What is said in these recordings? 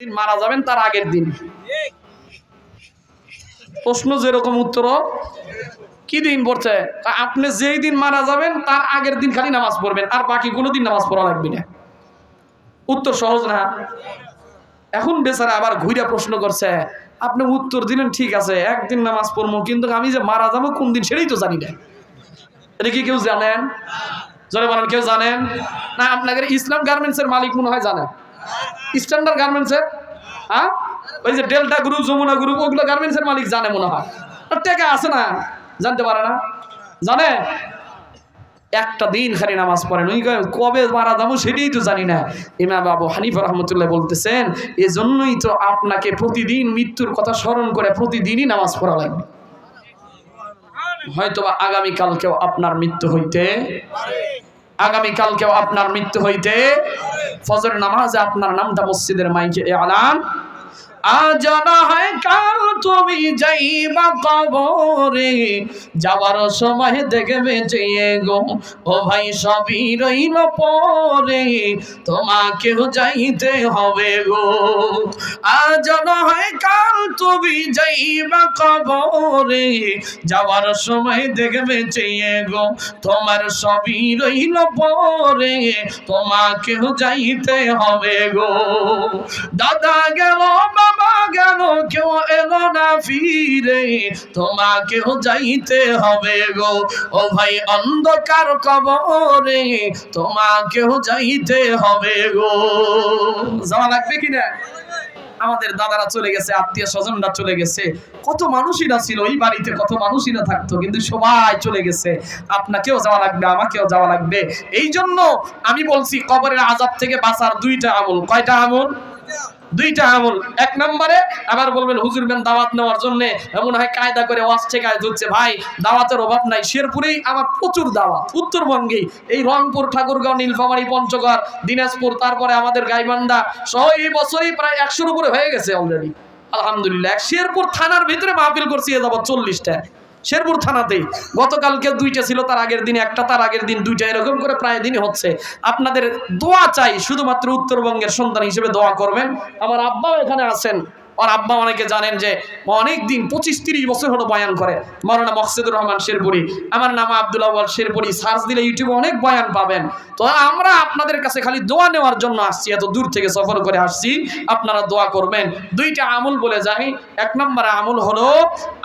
দিন মারা যাবেন, তার আগের দিন। প্রশ্ন যেরকম উত্তর, কি দিন পড়ছে? আপনি যেই দিন মারা যাবেন, তার আগের দিন খালি নামাজ পড়বেন, আর বাকি কোনো দিন নামাজ পড়া লাগবে না। উত্তর সহজ না? এখন বেচারা আবার ঘুরে প্রশ্ন করছে, আপনি উত্তর দিলেন, ঠিক আছে, একদিন নামাজ পড়ব, কিন্তু আমি যে মারা যাব, কোন দিন সেটাই তো জানি না। এটা কি কেউ জানেন? জলে বলেন, কেউ জানেন? না, আপনাদের ইসলাম গার্মেন্টসের মালিক মনে হয় জানে। স্ট্যান্ডার্ড গার্মেন্টসের হ্যাঁ ওই যে ডেল্টা গ্রুপ যমুনা গ্রুপ ওগুলো গার্মেন্টসের মালিক জানে মনে হয়। টাকা আছে না, জানতে পারে না। জানে? একটা দিন খালি নামাজ পড়েন ওই কবে মারা যাব সেটাই তো জানি না। ইমাম বাবু হানিফ রহমতুল্লাহ বলতেছেন, এজন্যই তো আপনাকে প্রতিদিন মৃত্যুর কথা স্মরণ করে প্রতিদিনই নামাজ পড়া লাগবে। হয়তোবা আগামীকালকেও আপনার মৃত্যু হইতে আগামীকালকেও আপনার মৃত্যু হইতে ফজর নামাজে আপনার নামটা মসজিদের মাইকে আলান আজ না হয়, কাল তুমি যাইবা কবরে যাওয়ার সময় দেখবে চেয়ে গো ও ভাই সবই রইল পরে। তোমাকেও যাইতে হবে গো। আজ না হয়, কাল তুমি যাইবা কবরে যাওয়ার সময় দেখবে চেয়ে গো তোমার সবই রইল পরে। তোমাকেও যাইতে হবে গো। দাদা গেল বাবা গেল কেউ এলো না ফিরে? তোমাকেও যাইতে হবে গো। ও ভাই, অন্ধকার কবরে তোমাকেও যাইতে হবে গো। যাওয়া লাগবে কিনা? আমাদের দাদারা চলে গেছে, আত্মীয় স্বজনরা চলে গেছে। কত মানুষইরা ছিল ওই বাড়িতে কত মানুষইরা থাকতো, কিন্তু সবাই চলে গেছে। আপনাকেও যাওয়া লাগবে, আমাকেও যাওয়া লাগবে। এই জন্য আমি বলছি, কবরের আজাব থেকে বাঁচার দুইটা আমল। কয়টা আমল? দুইটা আমল, এক নম্বরে আবার বলবেন, হুজুর বেন দাওয়াত নেওয়ার জন্য এমন হয় কায়দা করে ওয়াজ ঠেকায় ধরছে। ভাই, দাওয়াতের অভাব নাই। শেরপুরেই আমার প্রচুর দাওয়াত। উত্তরবঙ্গেই এই রংপুর, ঠাকুরগাঁও, নীলফামারী, পঞ্চগড়, দিনাজপুর, তারপরে আমাদের গাইবান্ধা, সহ এই বছরই প্রায় একশোর উপরে হয়ে গেছে অলরেডি আলহামদুলিল্লাহ শেরপুর থানার ভিতরে মাহফিল করছি, এ যাবত চল্লিশটা। শেরপুর থানাতেই গতকালকে দুইটা ছিল, তার আগের দিন একটা, তার আগের দিন দুইটা, এরকম করে প্রায় দিনই হচ্ছে। আপনাদের দোয়া চাই শুধুমাত্র উত্তরবঙ্গের সন্তান হিসেবে দোয়া করবেন। আমার আব্বাও এখানে আছেন। আর আব্বা অনেকে জানেন যে অনেক দিন পঁচিশ তিরিশ বছর হলো বয়ান করে। মৌলানা মকসিদুর রহমান শেরপুরি, আমার নাম আব্দুল আওয়াল শেরপুরি। সার্চ দিলে ইউটিউবে অনেক বয়ান পাবেন। তো আমরা আপনাদের কাছে খালি দোয়া নেওয়ার জন্য আসছি, এত দূর থেকে সফর করে আসছি। আপনারা দোয়া করবেন। দুইটা আমল বলে যাই। এক নম্বর আমল হলো,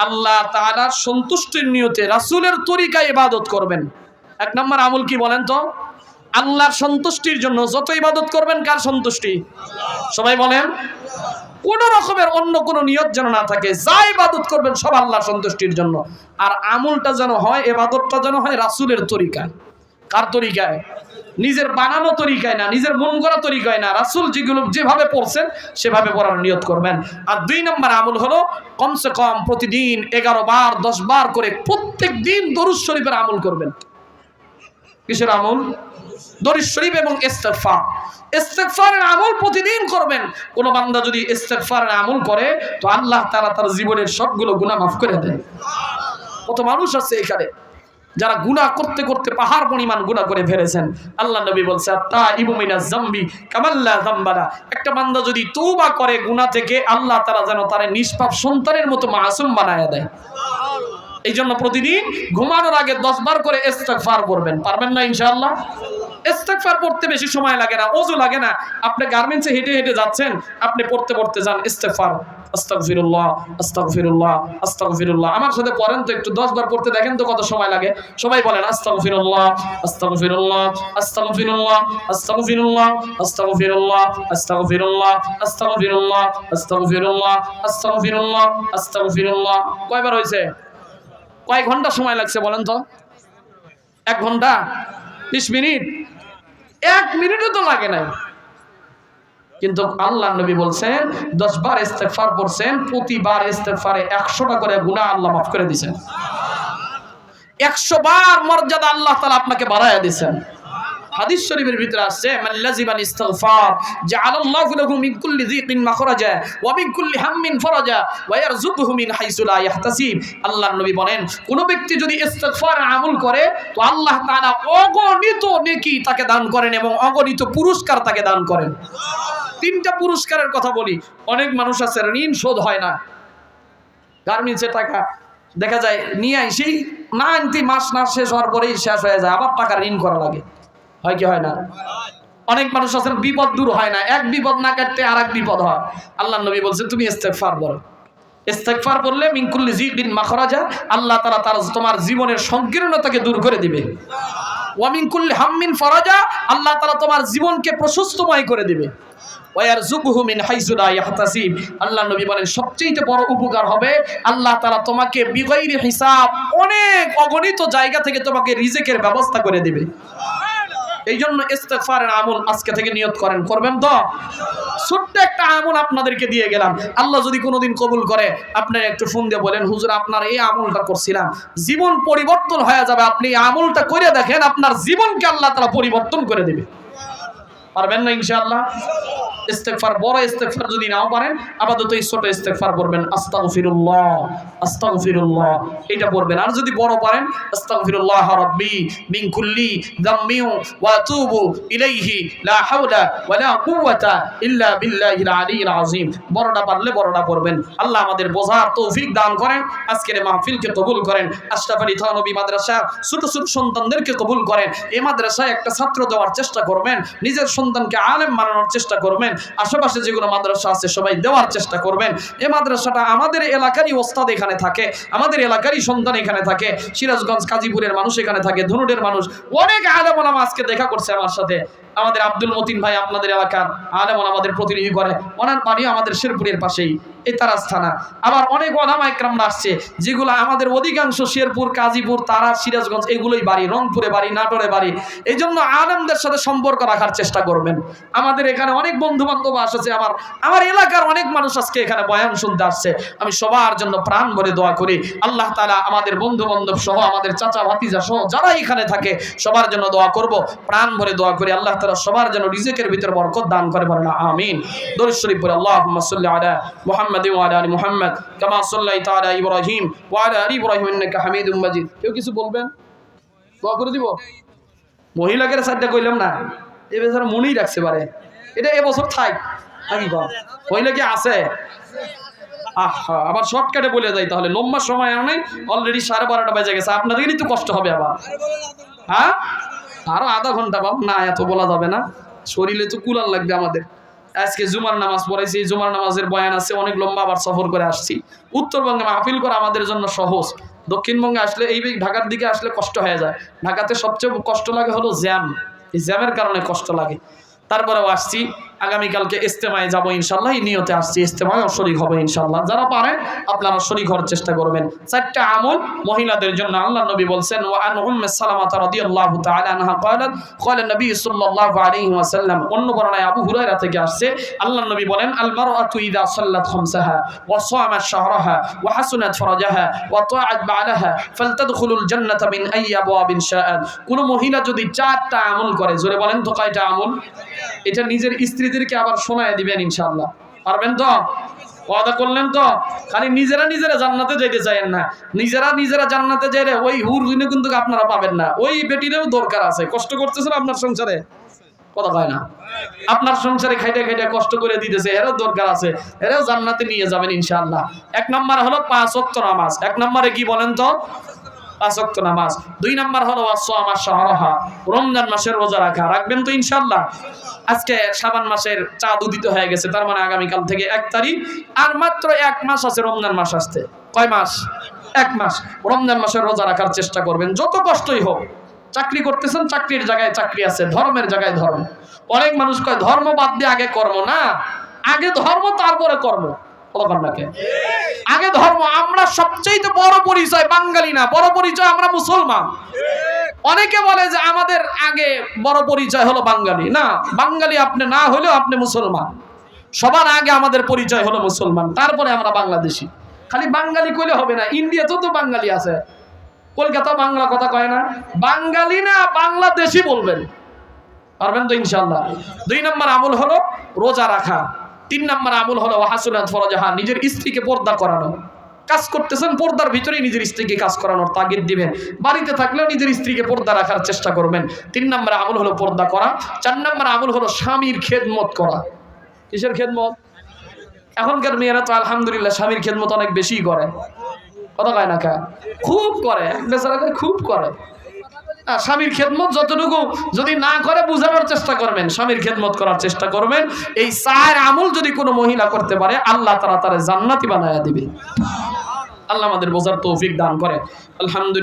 আল্লাহ তাআলার সন্তুষ্টির নিয়তে রাসূলের তরিকায় ইবাদত করবেন। এক নম্বর আমল কি বলেন তো? আল্লাহর সন্তুষ্টির জন্য যত ইবাদত করবেন, কার সন্তুষ্টি? সবাই বলেন? কোন রকমের অন্য কোন নিয়ত যেন না থাকে, যা ইবাদত করবেন সব আল্লাহ সন্তুষ্টির জন্য। আর আমলটা যেন হয় এবাদতটা যেন হয় রাসূলের তরিকায়। কার তরিকায়? নিজের বানানো তরিকায় না, নিজের মন করা তরিকায় না। রাসুল যেগুলো যেভাবে পড়ছেন, সেভাবে পড়ার নিয়ত করবেন। আর দুই নম্বর আমল হলো, কমসে কম প্রতিদিন এগারো বার, দশ বার করে প্রত্যেক দিন দরুদ শরীফের আমল করবেন। কিসের আমল? দরিদ শরীফ এবং ইস্তেগফার। ইস্তেগফারের আমল প্রতিদিন করবেন। কোন বান্দা যদি ইস্তেগফারের আমল করে, তো আল্লাহ তাআলা তার জীবনের সবগুলো গুনাহ মাফ করে দেন। কত মানুষ আছে এখানে, যারা গুনাহ করতে করতে পাহাড় পরিমাণ গুনাহ করে ফেলেছেন। আল্লাহ নবী বলছে তা ইবুমিনা জাম্বি কামাল্লা জাম্বালা। একটা বান্দা যদি তৌবা করে গুনাহ থেকে, আল্লাহ তাআলা যেন তারে নিষ্পাপ সন্তানের মতো মাসুম বানায় দেয়। এই জন্য প্রতিদিন ঘুমানোর আগে দশ বার করে ইস্তেগফার করবেন। পারবেন না ইনশাআল্লাহ? ইস্তেগফার পড়তে বেশি সময় লাগে না ওযু লাগে না। আপনি গার্মেন্টসে হেঁটে হেঁটে যাচ্ছেন, আপনি পড়তে পড়তে যান, ইস্তেগফার। আস্তাগফিরুল্লাহ আস্তাগফিরুল্লাহ আস্তাগফিরুল্লাহ। আমার সাথে পড়েন তো একটু 10 বার পড়তে দেখেন তো কত সময় লাগে। সবাই বলেন আস্তাগফিরুল্লাহ আস্তাগফিরুল্লাহ। কয়বার হয়েছে? কয় ঘণ্টা সময় লাগছে বলেন তো? এক ঘণ্টা? বিশ মিনিট? এক মিনিটও তো লাগে নাই। কিন্তু আল্লাহ নবী বলছেন, দশ বার করছেন প্রতিবার ইস্তেফারে একশোটা করে গুণা আল্লাহ মাফ করে দিছেন একশো বার মর্যাদা আল্লাহ তালা আপনাকে বাড়াইয়া দিছেন হাদিস শরীফের ভিতরে আসছে লাজিবাল ইস্তিগফার জাআলাল্লাহু লাহু মিন কুল্লি যিকিন মাখরাজা ওয়া মিন কুল্লি হাম্মিন ফরাজা ওয়া ইয়ারযুকুহু মিন হাইসু লা ইয়াহতাসিব। আল্লাহর নবী বলেন, কোন ব্যক্তি যদি ইস্তিগফার আমল করে, তো আল্লাহ তাআলা অগণিত নেকি তাকে দান করেন এবং অগণিত পুরস্কার তাকে দান করেন। তিনটা পুরস্কারের কথা বলি, অনেক মানুষ আছে, ঋণ শোধ হয় না। গার্মেন্টসের টাকা, দেখা যায়, নিয়ে আইসি না আনতি মাস না শেষ হওয়ার পরেই শেষ হয়ে যায়, আবার টাকা ঋণ করা লাগে। হয় কি হয় না? অনেক মানুষ আছেন, বিপদ দূর হয় না। এক বিপদ না কাটতে আর এক বিপদ হয়। আল্লাহ নবী বলছে, তুমি ইস্তেগফার বলো ইস্তেগফার বললে মিনকুল্লি জিদিন মাখরাজা, আল্লাহ তাআলা তার, তোমার জীবনের সংকীর্ণতাকে দূর করে দিবে। ওয়ামিনকুল্লি হাম্মিন ফরাজা, আল্লাহ তাআলা তোমার জীবনকে প্রশস্তময় করে দিবে। ওয়ারযুকুহু মিন হাইসু লা ইয়াহতাসিব। আল্লাহ নবী বলেন সবচেয়ে বড় উপকার হবে আল্লাহ তাআলা তোমাকে বিগাইরি হিসাব অনেক অগণিত জায়গা থেকে তোমাকে রিজিকের ব্যবস্থা করে দিবে। এই জন্য ইস্তেফারের আমল আজকে থেকে নিয়ত করেন, করবেন তো? ছোট্ট একটা আমল আপনাদেরকে দিয়ে গেলাম। আল্লাহ যদি কোনোদিন কবুল করে, আপনার একটু ফোন দিয়ে বলেন, হুজুর, আপনার এই আমলটা করছিলাম। জীবন পরিবর্তন হয়ে যাবে, আপনি আমলটা করে দেখেন, আপনার জীবনকে আল্লাহ তারা পরিবর্তন করে দেবে। পারবেন না ইনশাআল্লাহ? ইস্তেগফার, বড় ইস্তেগফার যদি নাও পারেন, আপাতত এই ছোট ইস্তেগফার পড়বেন, আস্তাগফিরুল্লাহ আস্তাগফিরুল্লাহ এটা পড়বেন। আর যদি বড় পারেন, আস্তাগফিরুল্লাহ রাব্বি মিন কুল্লি যামমি ওয়া আতুবু ইলাইহি, লা হাওলা ওয়ালা কুওয়াতা ইল্লা বিল্লাহিল আলিয়্যিল আযীম। বড়টা পারলে বড়টা পড়বেন। আল্লাহ আমাদের বোঝার তৌফিক দান করেন, আজকের মাহফিলকে কবুল করেন। আশরাফ আলী থানবী মাদ্রাসা, ছোট ছোট সন্তানদেরকে কবুল করেন। এই মাদ্রাসায় একটা ছাত্র দেওয়ার চেষ্টা করবেন, নিজের সন্তানকে আলেম বানানোর চেষ্টা করবেন। আশেপাশে যেগুলো মাদ্রাসা আছে, সবাই দেওয়ার চেষ্টা করবেন। এই মাদ্রাসাটা আমাদের এলাকারই ওস্তাদ এখানে থাকে, আমাদের এলাকারই সন্তান এখানে থাকে, সিরাজগঞ্জ, কাজীপুরের মানুষ এখানে থাকে, ধনুডের মানুষ। অনেক আলেম আজকে দেখা করছে আমার সাথে। আমাদের আব্দুল মতিন ভাই আপনাদের এলাকার আলেম আমাদের প্রতিনিধি করে। ওনার বাড়ি আমাদের শেরপুরের পাশেই, এই তারাস থানা। আবার অনেক ওলামা একরামরা আসছে, যেগুলো আমাদের অধিকাংশ শেরপুর, কাজীপুর তারা সিরাজগঞ্জ, এগুলোই বাড়ি, রংপুরে বাড়ি, নাটোরে বাড়ি। এই জন্য আলেমদের সাথে সম্পর্ক রাখার চেষ্টা করবেন। আমাদের এখানে অনেক বন্ধু বান্ধব আসছে, আমার আমার এলাকার অনেক মানুষ আজকে এখানে বয়ান শুনতে আসছে। আমি সবার জন্য প্রাণ ভরে দোয়া করি। আল্লাহ তালা আমাদের বন্ধু বান্ধব সহ, আমাদের চাচা ভাতিজা সহ, যারা এখানে থাকে, সবার জন্য দোয়া করব, প্রাণ ভরে দোয়া করি। আল্লাহ তালা সবার জন্য রিজিকের ভিতরে বরকত দান করে বলেন, আমিন। দরুদ শরীফ বলে আল্লাহ সাল্লি আলা মুহাম্মদ ওয়া আলা আলি মুহাম্মদ কামা সাল্লাইতা আলা ইব্রাহিম ওয়া আলা আলি ইব্রাহিম, ইন্নাকা হামিদুম মাজিদ কেউ কিছু বলবেন? দোয়া করে দিব? মহিলাকে সাইডটা কইলাম না, এ বেচারা মনেই রাখছে পারে এটা এবছর থাক, নাকি কম মহিলা কি আছে? আহা, আবার শর্টকাটে বলে যাই তাহলে, লম্বা সময় অনেক অলরেডি সাড়ে বারোটা বেজে গেছে, আপনাদেরই তো কষ্ট হবে আবার। হ্যাঁ? আরও আধা ঘণ্টা পাবো না, এত বলা যাবে না। শরীরে তো কুলার লাগবে আমাদের। আজকে জুমার নামাজ পড়াইছি জুমার নামাজের বয়ান আছে, অনেক লম্বা আবার সফর করে আসছি। উত্তরবঙ্গে মাহফিল করা আমাদের জন্য সহজ। দক্ষিণবঙ্গে আসলে এই ঢাকার দিকে আসলে কষ্ট হয়ে যায়। ঢাকাতে সবচেয়ে কষ্ট লাগে হলো জ্যাম। এই জ্যামের কারণে কষ্ট লাগে। তারপরেও আসছি। আগামীকালকে ইস্তেমায় যাব ইনশাল্লাহ। এই নিয়তে আসছি ইস্তেমায় শরিক হবে ইনশাল্লাহ। যারা পারেন, আপনারা শরিক হওয়ার চেষ্টা করবেন। চারটা আমল মহিলাদের জন্য আল্লাহ নবী বলছেন নবী সাল্লাল্লাহু আলাইহি ওয়াসাল্লাম। অন্য আবু হুরায়রা থেকে আসছে আল্লাহ নবী বলেন আল মারআতু সাল্লাত খামসাহা ওয়া শাহরাহা ওয়া ফারাজাহা ওয়া তাআত বা'লাহা ফালতাদখুলুল মিন আবওয়াবিন শাআত কোন মহিলা যদি চারটা আমল করে, জোরে বলেন তো কয়টা আমল? এটা নিজের স্ত্রী স্ত্রীদেরকে আবার শোনায় দিবেন ইনশাআল্লাহ। পারবেন তো? ওয়াদা করলেন তো? খালি নিজেরা নিজেরা জান্নাতে যাইতে চাইেন না। নিজেরা নিজেরা জান্নাতে যাইলে ওই হুর গুনে কিন্তু আপনারা পাবেন না। ওই বেটিরও দরকার আছে। কষ্ট করতেছেন আপনার সংসারে? কথা কয় না। আপনার সংসারে খাইতে খাইতে কষ্ট করে দিতেছে, এরও দরকার আছে। এরাও জান্নাতে নিয়ে যাবেন ইনশাআল্লাহ। এক নম্বর হলো পাঁচ নামাজ। এক নম্বরে কি বলেন তো? নামাজ। দুই নাম্বার হলো আমার রমজান মাসের রোজা রাখা। রাখবেন তো ইনশাল্লাহ আজকে সাবান মাসের চাঁদ উদিত হয়ে গেছে, তার মানে আগামীকাল থেকে এক তারিখ। আর মাত্র এক মাস আছে, রমজান মাস আসতে। কয় মাস? এক মাস। রমজান মাসের রোজা রাখার চেষ্টা করবেন, যত কষ্টই হোক। চাকরি করতেছেন, চাকরির জায়গায় চাকরি আছে, ধর্মের জায়গায় ধর্ম। অনেক মানুষ কয়, ধর্ম বাদ দিয়ে আগে কর্ম না। আগে ধর্ম, তারপরে কর্ম। আগে ধর্ম, আমরা সবচেয়ে বড় পরিচয় বাঙালি না, বড় পরিচয় আমরা মুসলমান। অনেকে বলে যে আমাদের আগে বড় পরিচয় হলো বাঙালি। না, বাঙালি আপনি না হলেও আপনি মুসলমান। সবার আগে আমাদের পরিচয় হলো মুসলমান, তারপরে আমরা বাংলাদেশি। খালি বাঙালি কইলে হবে না, ইন্ডিয়াতেও তো বাঙালি আছে। কলকাতা বাংলা কথা কয় না। বাঙালি না, বাংলাদেশি বলবেন। পারবেন তো ইনশাল্লাহ দুই নম্বর আমল হলো রোজা রাখা। তিন নম্বর আমল হলো হাসুনাত ফরজাহা, নিজের স্ত্রীকে পর্দা করানো। কাজ করতেছেন, পর্দার ভিতরেই নিজের স্ত্রীকে কাজ করানোর তাগিদ দিবেন। বাড়িতে থাকলেও নিজের স্ত্রীকে পর্দা রাখার চেষ্টা করবেন। তিন নম্বর আমল হলো পর্দা করা। চার নম্বর আমল হলো স্বামীর খেদমত করা। কিসের খেদমত? এখনকার মেয়েরা তো আলহামদুলিল্লাহ স্বামীর খেদমত অনেক বেশি করে। কথা কয় না খুব করে বেচারা খুব করে। স্বামীর খেদমত যতটুকু, যদি না করে বোঝানোর চেষ্টা করবেন, স্বামীর খেদমত করার চেষ্টা করবেন, এই চার আমল যদি কোনো মহিলা করতে পারে, আল্লাহ তারা তারা জান্নাতি বানায়া দিবে। আল্লাহ আমাদের বোঝার তৌফিক দান করে। আলহামদুলিল্লাহ।